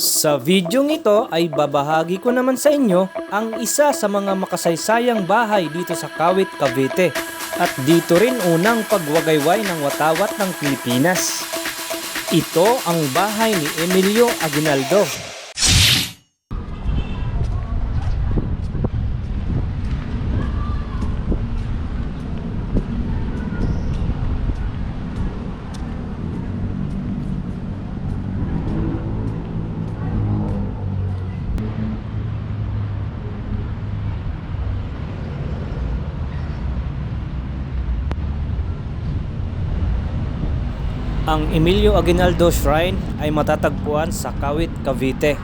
Sa videong ito ay babahagi ko naman sa inyo ang isa sa mga makasaysayang bahay dito sa Kawit, Cavite. At dito rin unang pagwagayway ng watawat ng Pilipinas. Ito ang bahay ni Emilio Aguinaldo. Emilio Aguinaldo Shrine ay matatagpuan sa Kawit, Cavite.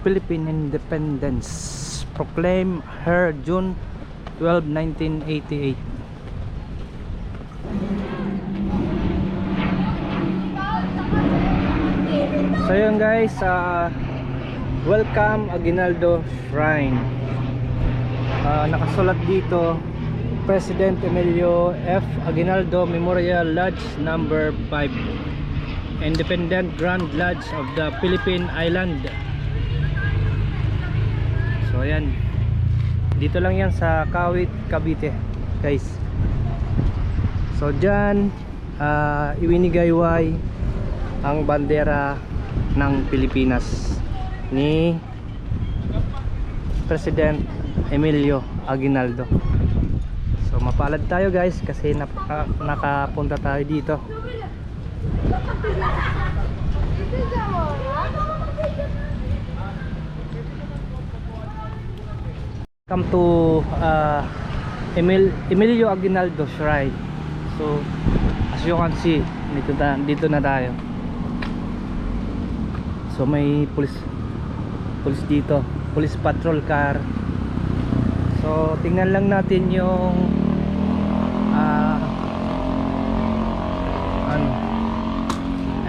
Philippine Independence proclaim her June 12, 1988. So yun guys, uh, welcome Aguinaldo Shrine. Ah, nakasulat dito President Emilio F. Aguinaldo Memorial Lodge number 5 Independent Grand Lodge of the Philippine Island. So ayan. Dito lang yan sa Kawit, Cavite Guys. So dyan uh, Iwinigayway Ang bandera ng Pilipinas Ni President Emilio Aguinaldo So mapalad tayo guys kasi napaka, nakapunta tayo dito. Come to uh, Emil, Emilio Aguinaldo Shrine. So as you can see dito na, dito na tayo. So may police police dito. Police patrol car. So tingnan lang natin yung ah ano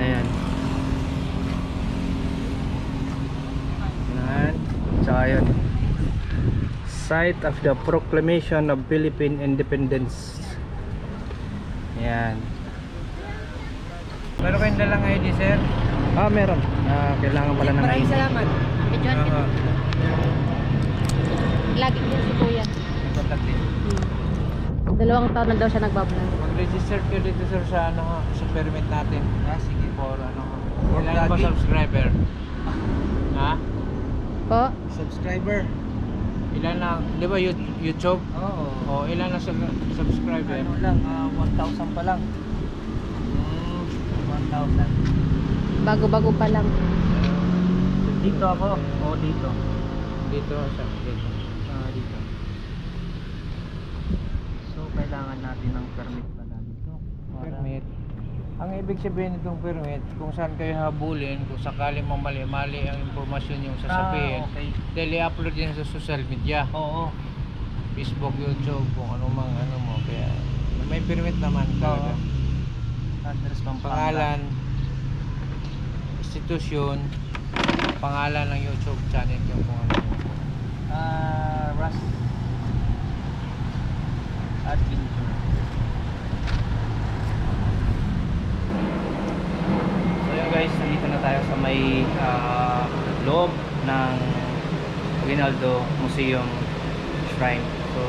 ayan yan tsaka yun site of the proclamation of Philippine Independence yan Meron kayong dalang ID, sir? ah meron ah, kailangan pala ng Maraming ID salamat. Medyo Oo. Lagi din si Kuya. Contact din. Dalawang taon na daw siya nagbablog. Mag-register kayo dito, sir, sa ano, sa permit natin. Ah, sige. For ano, For ilan ba vlogging? subscriber? Ha? Po? subscriber Ilan na, di ba You- YouTube? oo O, ilan na sub- subscriber? ano lang ah, 1,000 pa lang Hmm, 1,000 Bago-bago pa lang. dito ako o dito dito, sa dito. ah dito so kailangan natin ng permit Permit. Ang ibig sabihin nitong permit, kung saan kayo habulin, kung sakali mamali-mali ang impormasyon yung sasabihin, ah, okay dahil i-upload yan sa social media. oo Facebook, YouTube, kung ano mang ano mo. Kaya may permit naman talaga. address Pampanga Pangalan, institusyon, pangalan ng YouTube channel yung kung ano mo. ah Ras Adventure So yun guys, nandito na tayo sa may ah, loob ng Aguinaldo Museum Shrine. So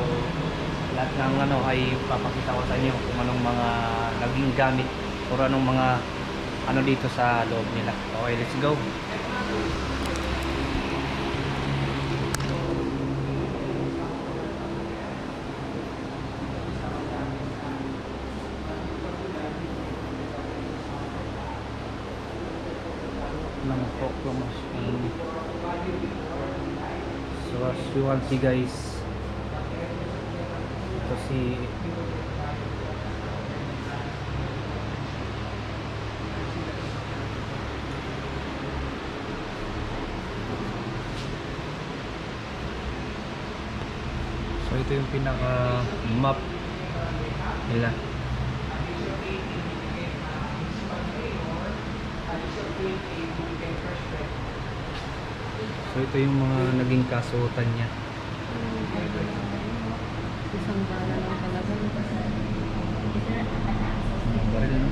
lahat ng ano ay papakita ko sa inyo kung anong mga naging gamit o anong mga ano dito sa loob nila. Okay, let's go. 1C guys ito si So ito yung pinaka map nila. Thank you. So ito yung mga naging kasuotan niya. Isang bala lang talaga. Baril, no?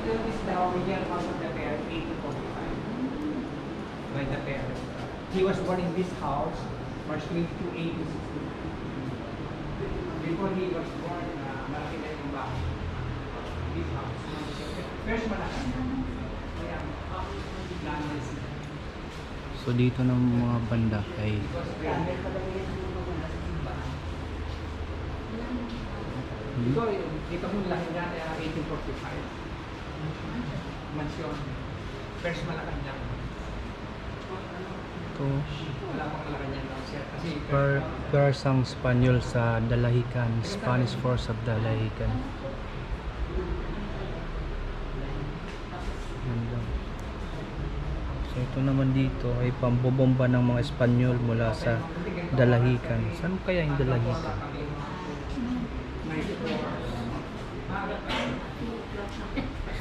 This is the original cost of the pair, to By the parents. He was born in this house, March 22, 1860. Before he was born, uh, malaki na yung bahay. This house. First malaki. Kaya, landless. So dito ng mga banda ay Ito, dito mo niya, uh, 1845. Mansyon. First Malacanang lang Kasi per persang Spanyol sa Dalahican, Spanish Force of Dalahican. So ito naman dito ay pambobomba ng mga Espanyol mula sa Dalahican. Saan kaya yung Dalahican?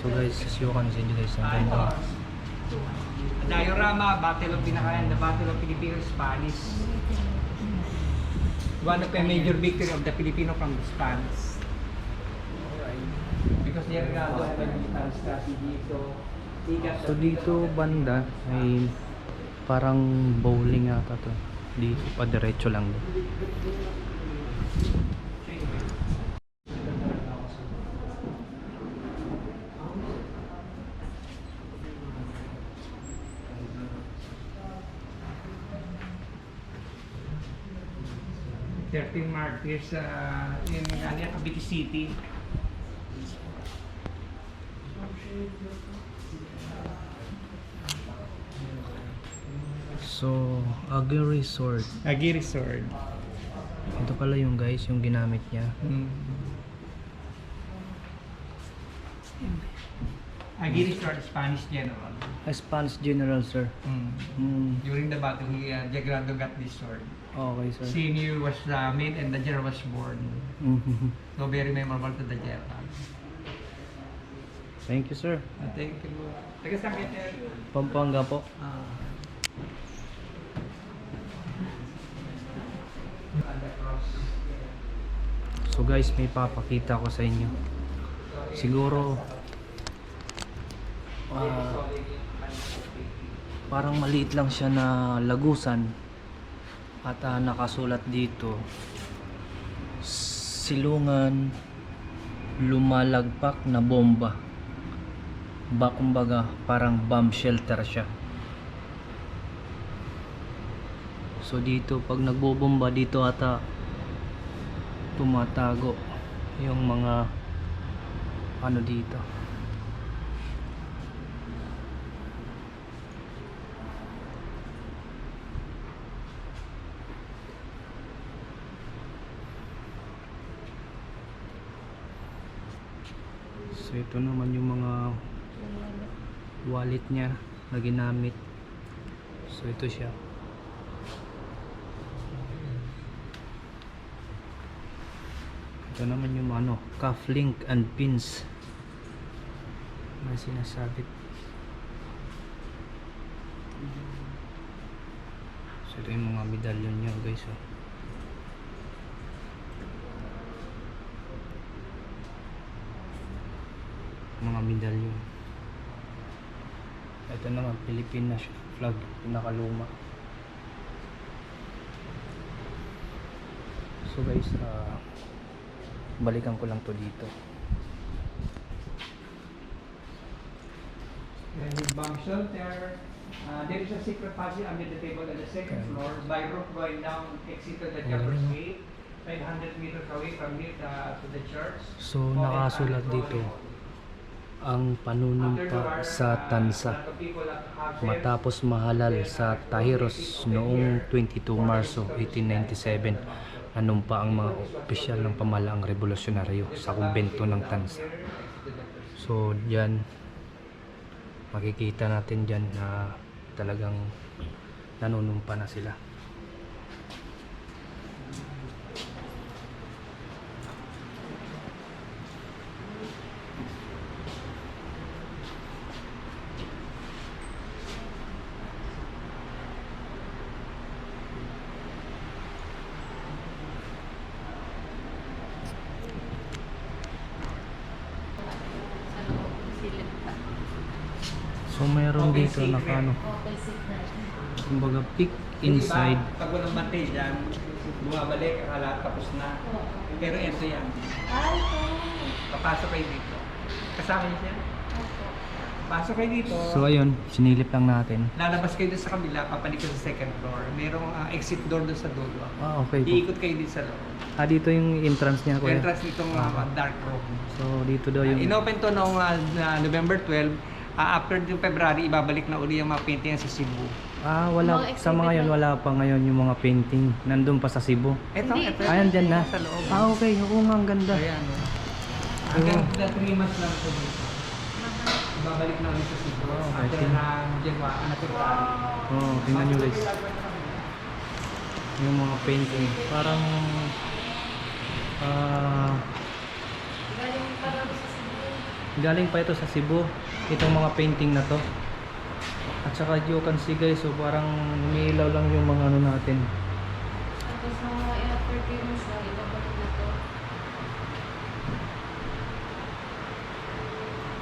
So guys, sisiyokan sa inyo guys. Ang ganda. Diorama, Battle of Pinakayan, the Battle of Filipino Spanish. One of the major victory of the Filipino from the Spanish. Because they are a military strategy, so So dito banda ay parang bowling ata to. Dito pa diretso lang. Martyrs uh, in ano Cavite City. So, Aguirre sword. Aguirre sword. Ito pala yung guys, yung ginamit niya. Aguirre sword, Spanish general. A Spanish general, sir. Hmm. During the battle, he, uh, Jagrando got this sword. Okay, sir. Senior was uh, made and the general was born. Mhm. So very memorable to the general. Thank you, sir. Uh, thank you. Taga saan kayo, Ted? Pampanga po. Ah. So guys, may papakita ko sa inyo. Siguro ah, parang maliit lang siya na lagusan. At ah, nakasulat dito silungan lumalagpak na bomba. Ba kumbaga parang bomb shelter siya. So dito pag nagbobomba dito ata tumatago yung mga ano dito so ito naman yung mga wallet niya na ginamit so ito siya Ito naman yung ano, cuff link and pins na sinasabit. So ito yung mga medallion niya guys. Oh. Mga medallion. Ito naman Pilipinas flag, pinakaluma. So guys, ah balikan ko lang to dito And his bomb shelter. Uh, there is a secret passage under the table on the second Okay. floor. By rope going down, exit to the Shepherd's Gate. 500 meters away from here uh, to the church. so nakasulat dito ang panunumpa sa tansa matapos mahalal sa Tahiros noong 22 Marso 1897 nanumpa ang mga opisyal ng pamalaang revolusyonaryo sa kumbento ng Tansa? So dyan makikita natin dyan na talagang nanunumpa na sila Sa loob, silip pa. So meron dito naka ano, kumbaga peek inside. Pag walang bantay dyan, bumabalik, akala tapos na. Pero ito yan. Papasok kayo dito. Kasama niyo siya? Pasok kayo dito. So ayun, sinilip lang natin. Lalabas kayo sa kabila, papalik sa second floor. Merong ah, exit door doon sa dulo. Ah, okay po. Iikot kayo dito sa loob. Ah, dito yung entrance niya, kuya. Entrance nitong ah, dark room. So dito daw Uh, yung... inopen to noong na November 12. Ah, after yung February, ibabalik na uli yung mga painting sa Cebu. Ah, wala. Mga Sa mga yun, lang. wala pa ngayon yung mga painting. Nandun pa sa Cebu. Ito, Hindi, ito. Ayan, dyan na. Sa loob. Ah, okay. Oo nga, ang ganda. Ayan. oh. Hanggang 3 months lang po dito. Ibabalik na ulit sa Cebu. Oh, After okay. na January, na February. Oo, oh, tingnan nyo guys. Yung mga painting. Parang... Ah... galing pa ito sa Cebu. Itong mga painting na to. At saka you can see guys, so parang umiilaw lang yung mga ano natin. Tapos mga i-offer kayo mo siya, ibabalik na to.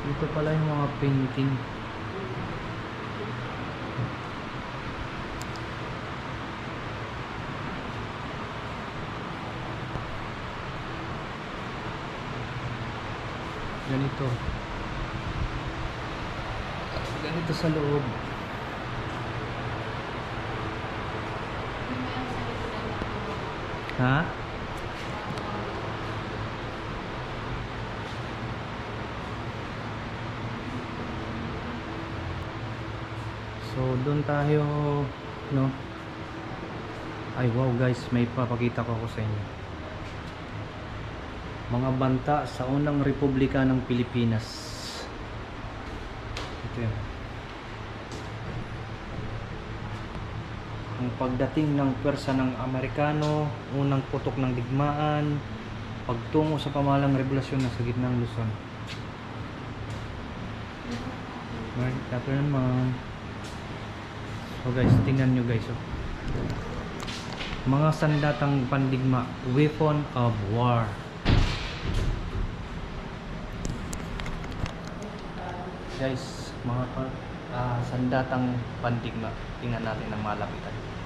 Ito pala yung mga painting. Ganito. Ganito sa loob. Ha? So doon tayo no. Ay wow guys, may papakita ko ako sa inyo. Mga banta sa unang republika ng Pilipinas. Ito yun. Ang pagdating ng pwersa ng Amerikano, unang putok ng digmaan, pagtungo sa pamalang revolusyon na sa gitnang Luzon. Good afternoon, ma'am. So guys, tingnan nyo guys. Oh. Mga sandatang pandigma, weapon of war. Guys, mga ah, sandatang pandigma. Tingnan natin ng malapitan.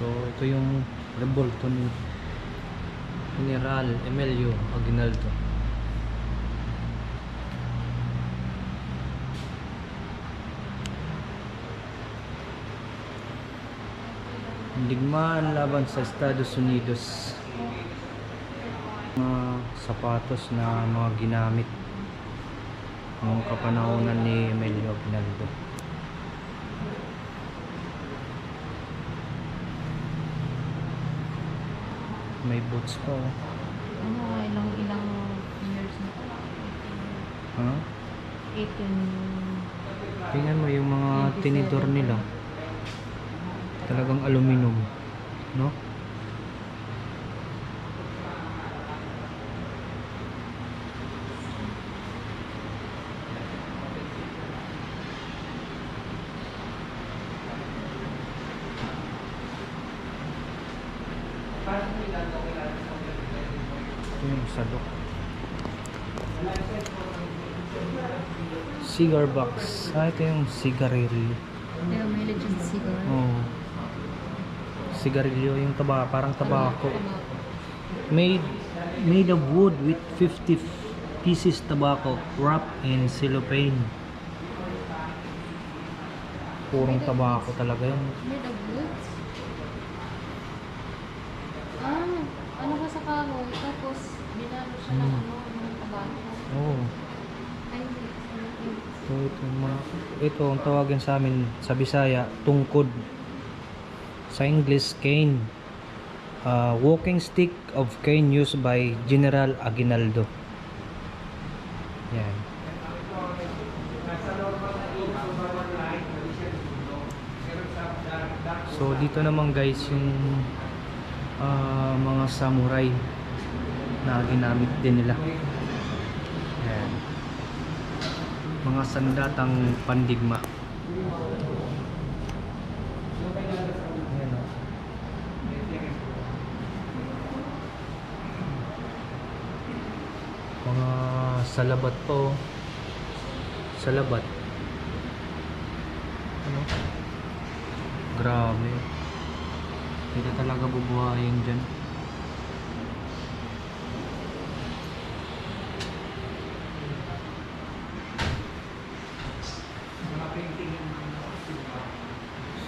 So, ito yung revolto ni General Emilio Aguinaldo. Digmaan laban sa Estados Unidos. Mga sapatos na mga ginamit noong kapanahonan ni Emilio Aguinaldo. May boots pa oh. Ano, ilang ilang years na? Ha? 18... Tingnan mo yung mga tinidor nila. Talagang aluminum. No? Yung sadok. Cigar box. Ah, ito yung cigarillo. Yeah, may legit cigar. Oh. Sigarilyo yung taba, parang tabako. Made made of wood with 50 pieces tobacco wrapped in cellophane. Purong tabako talaga yun. Made of woods? Ah, ano ba sa kahoy? Tapos, binalo siya ng Hmm. ano, ng tabako. Oh. Ay, hindi. So ito, yung mga, ito ang tawagin sa amin sa Bisaya, tungkod. Sa English, cane. Uh, walking stick of cane used by General Aguinaldo. Yan. So dito naman guys yung ah, mga samurai na ginamit din nila. Ayan. Mga sandatang pandigma. Ayan, oh. Mga salabat po. Salabat. Ano? Grabe. Hindi talaga bubuhayin dyan.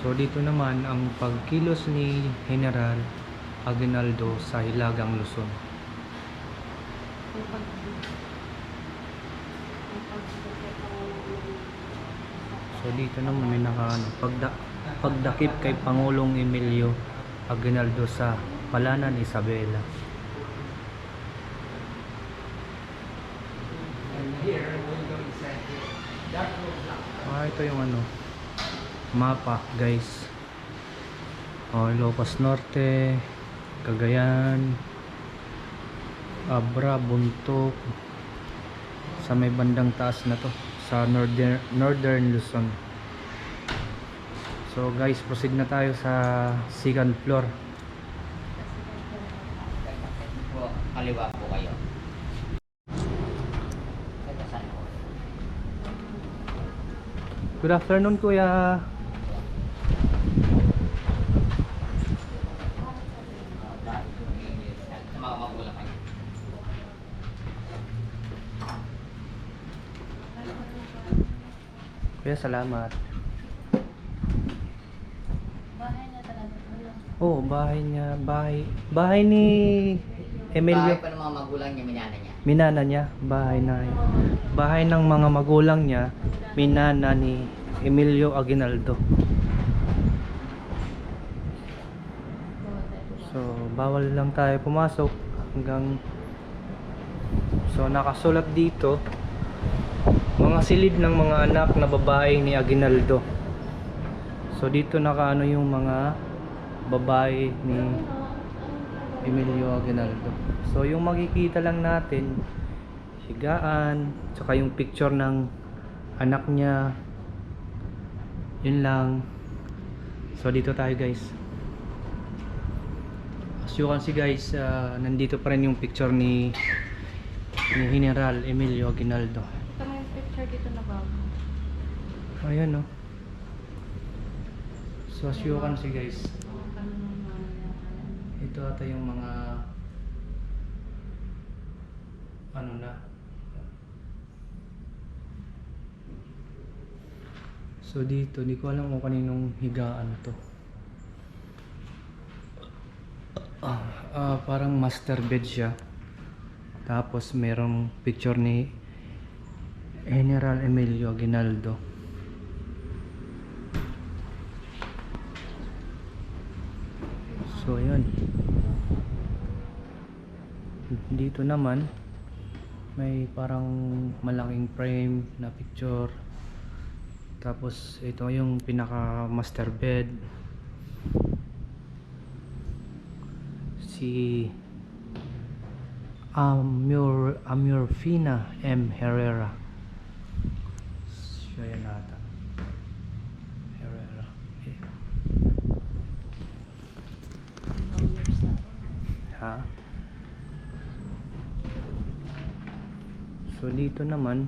So dito naman ang pagkilos ni General Aguinaldo sa Hilagang Luzon. Yung pag... Yung pag... So dito naman may naka ano, pagda, pagdakip kay Pangulong Emilio Aguinaldo sa Palanan Isabela. Ah, ito yung ano, mapa, guys. Oh, Ilocos Norte, Cagayan, Abra, Buntok, sa may bandang taas na to, sa northern, northern Luzon. So guys, proceed na tayo sa second floor. kaliwa po kayo. Good afternoon, Kuya. Sa mga magulang kayo. Kuya, salamat. Bahay na talaga. Wala. Oh, bahay niya, bahay, bahay ni Emilio. Bahay pa ng mga magulang niya, minana niya. Minana niya, bahay na bahay ng mga magulang niya, minana ni Emilio Aguinaldo. So, bawal lang tayo pumasok hanggang So, nakasulat dito mga silid ng mga anak na babae ni Aguinaldo. So, dito nakaano yung mga babae ni Emilio Aguinaldo. So, yung makikita lang natin higaan, tsaka yung picture ng anak niya. Yun lang. So, dito tayo guys. As you can see guys, ah, nandito pa rin yung picture ni, ni General Emilio Aguinaldo. Picture dito na bago. Ayan no. So as you can see guys, ito ata yung mga ano na. So dito, di ko alam kung kaninong higaan to. Ah, ah, parang master bed siya. Tapos merong picture ni General Emilio Aguinaldo. So, yun. Dito naman, may parang malaking frame na picture. Tapos, ito yung pinaka master bed. Si Amur, Amurfina M. Herrera. Siya yan ata. Herrera. Eh, Ha? So dito naman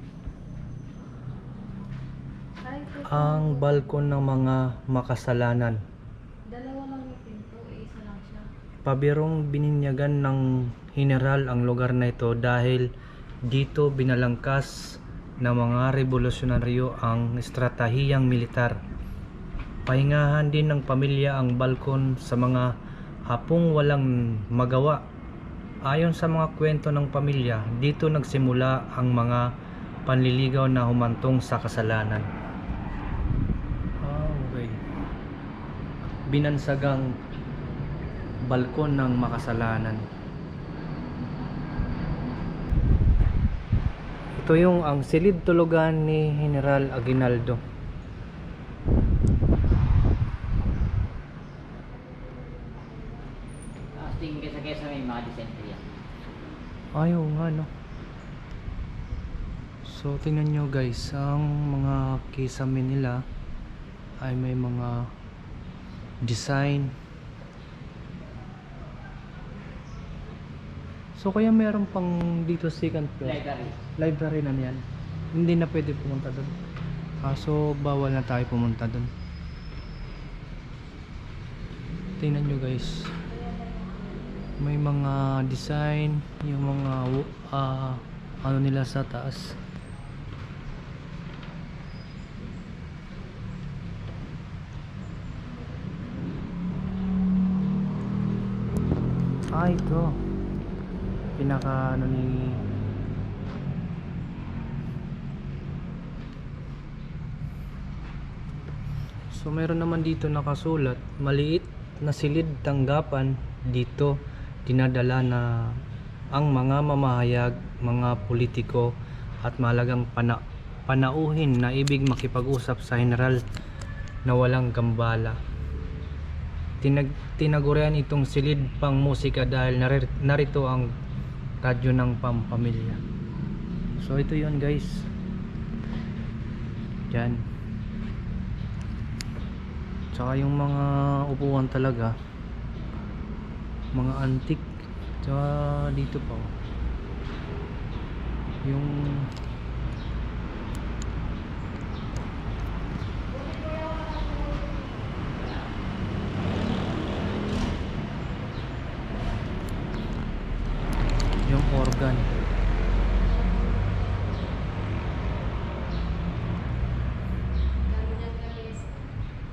ang balkon ng mga makasalanan. Dalawa lang yung pinto. eh, Isa lang siya. Pabirong bininyagan ng general ang lugar na ito dahil dito binalangkas ng mga revolusyonaryo ang estratehiyang militar. Pahingahan din ng pamilya ang balkon sa mga hapong walang magawa. Ayon sa mga kwento ng pamilya, dito nagsimula ang mga panliligaw na humantong sa kasalanan. Ah, okay. Binansagang balkon ng makasalanan. Ito yung ang silid tulugan ni General Aguinaldo. Ah, mga dysentery yan. Ayaw nga no. So tingnan nyo guys, ang mga kisame nila ay may mga design. So kaya meron pang dito second floor. Library. Library na yan. Hindi na pwede pumunta doon. Kaso bawal na tayo pumunta doon. Tingnan nyo guys. May mga design, yung mga ah, ano nila sa taas. Ah, ito. Pinaka ano ni So meron naman dito nakasulat, maliit na silid tanggapan dito dinadala na ang mga mamahayag, mga politiko at mahalagang pana panauhin na ibig makipag-usap sa general na walang gambala. Tinag tinagurian itong silid pang musika dahil narito ang radyo ng pampamilya. So ito yon guys. Diyan. Tsaka yung mga upuan talaga mga antik tsaka dito pa oh. yung organ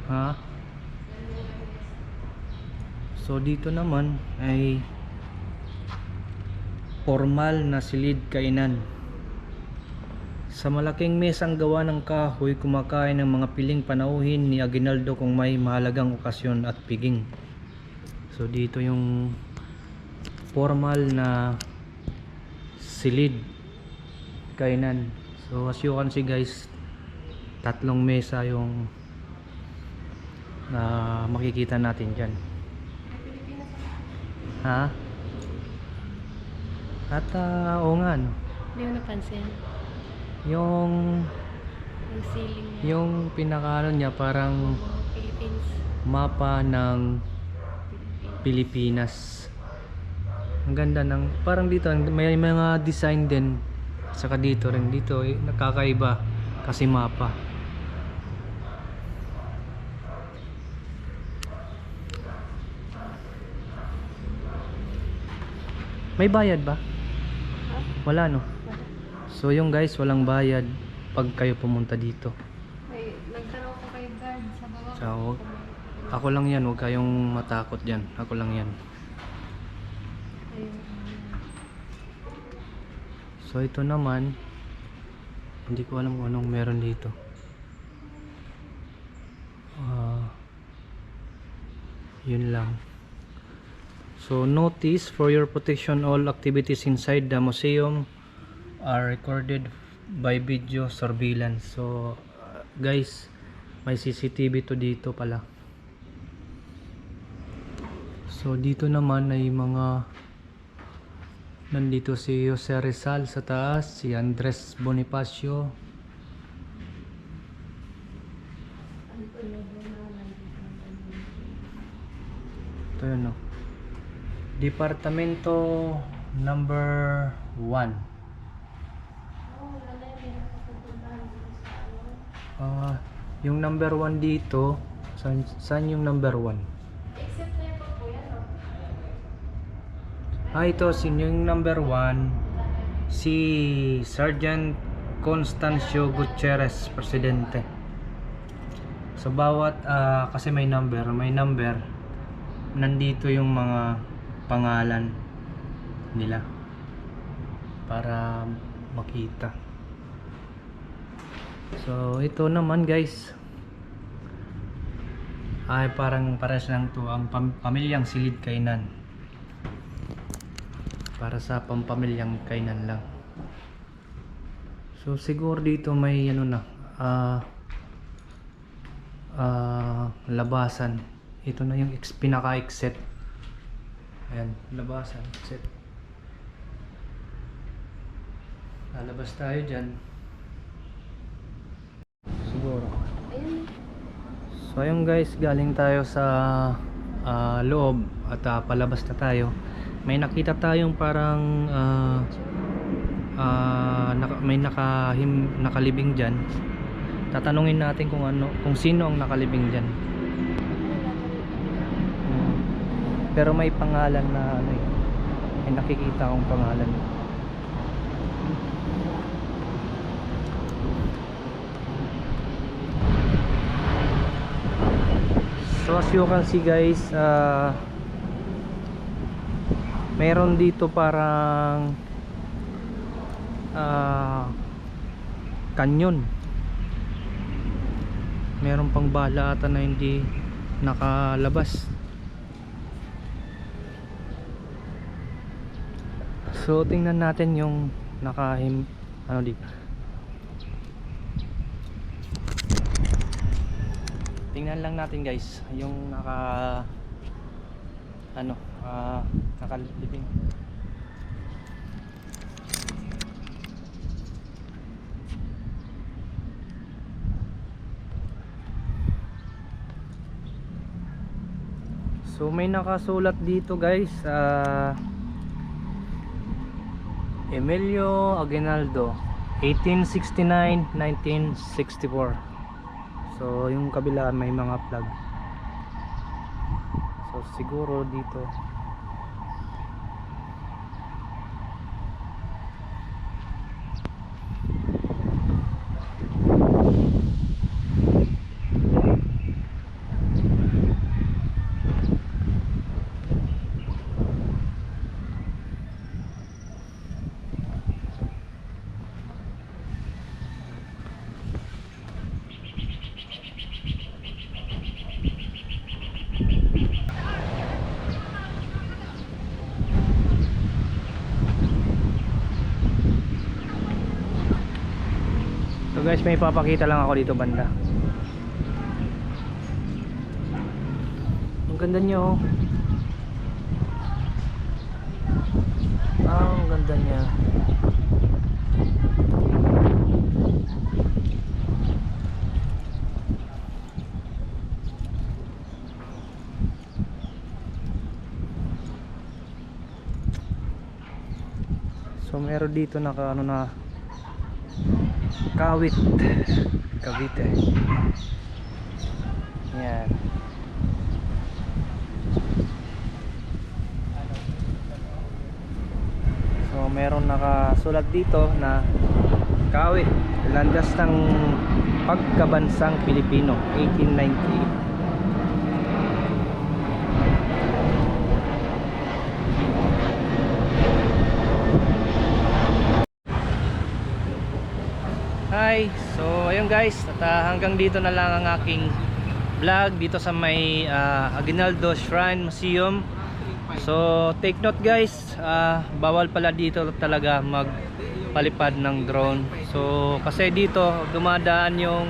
ha So dito naman ay formal na silid kainan. Sa malaking mesang gawa ng kahoy, kumakain ng mga piling panauhin ni Aguinaldo kung may mahalagang okasyon at piging. So dito yung formal na silid kainan. So as you can see guys, tatlong mesa yung na makikita natin dyan. Ha? At ah, oo nga no. Hindi mo napansin. Yung Yung ceiling niya. yung pinakaano niya parang Philippines. mapa ng Pilipinas. Ang ganda ng parang dito may mga design din saka dito rin dito eh, nakakaiba kasi mapa. May bayad ba? Wala no. So yung guys, walang bayad pag kayo pumunta dito. May, nagtanong ko kay guard sa baba. So, ako lang yan, huwag kayong matakot dyan. Ako lang yan. Ayun. So ito naman, hindi ko alam kung anong meron dito. Ah, yun lang. So notice for your protection all activities inside the museum are recorded by video surveillance. So guys, may CCTV to dito pala. So dito naman ay mga Nandito si Jose Rizal sa taas, si Andres Bonifacio. Ito yun, no? Departamento number 1. Ah, yung number 1 dito, saan, saan yung number 1? Except na po po yan, no? Ah, ito, sino yung number 1? Si Sergeant Constancio Gutierrez, Presidente. So, bawat, ah, kasi may number, may number, nandito yung mga pangalan nila para makita. So, ito naman guys, ay parang pares lang to. Ang pam- pamilyang silid kainan. Para sa pampamilyang kainan lang. So siguro dito may ano na ah ah, labasan. Ito na yung ex, pinaka exit Ayan, labasan. Set. Lalabas tayo dyan. Siguro. So ayun guys, galing tayo sa ah, loob at ah, palabas na tayo. May nakita tayong parang ah, ah, naka- may nakahim, nakalibing diyan. Tatanungin natin kung ano, kung sino ang nakalibing diyan. Hmm. Pero may pangalan na ano eh. May nakikita akong pangalan. So as you can see guys, uh, meron dito parang uh, kanyon. Meron pang bala ata na hindi nakalabas. So tingnan natin yung nakahim ano dito. Tingnan lang natin guys yung naka ano ah nakalibing. So may nakasulat dito guys ah Emilio Aguinaldo 1869-1964 So yung kabila may mga plug So siguro dito guys may papakita lang ako dito banda. Ang ganda niya oh. Ah, ang ganda niya. So meron dito naka ano na Kawit. Cavite. Yan. So meron nakasulat dito na Kawit Landas ng Pagkabansang Pilipino 1898 Hi! So ayun guys, at ah, hanggang dito na lang ang aking vlog dito sa may ah, Aguinaldo Shrine Museum. So take note guys, ah, bawal pala dito talaga magpalipad ng drone. So kasi dito dumadaan yung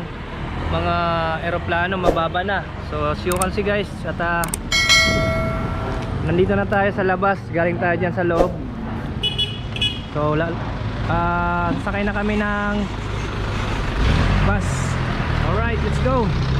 mga eroplano mababa na. So as you can see guys, at ah, nandito na tayo sa labas, galing tayo dyan sa loob. So ah, sakay na kami ng bus. Alright, let's go.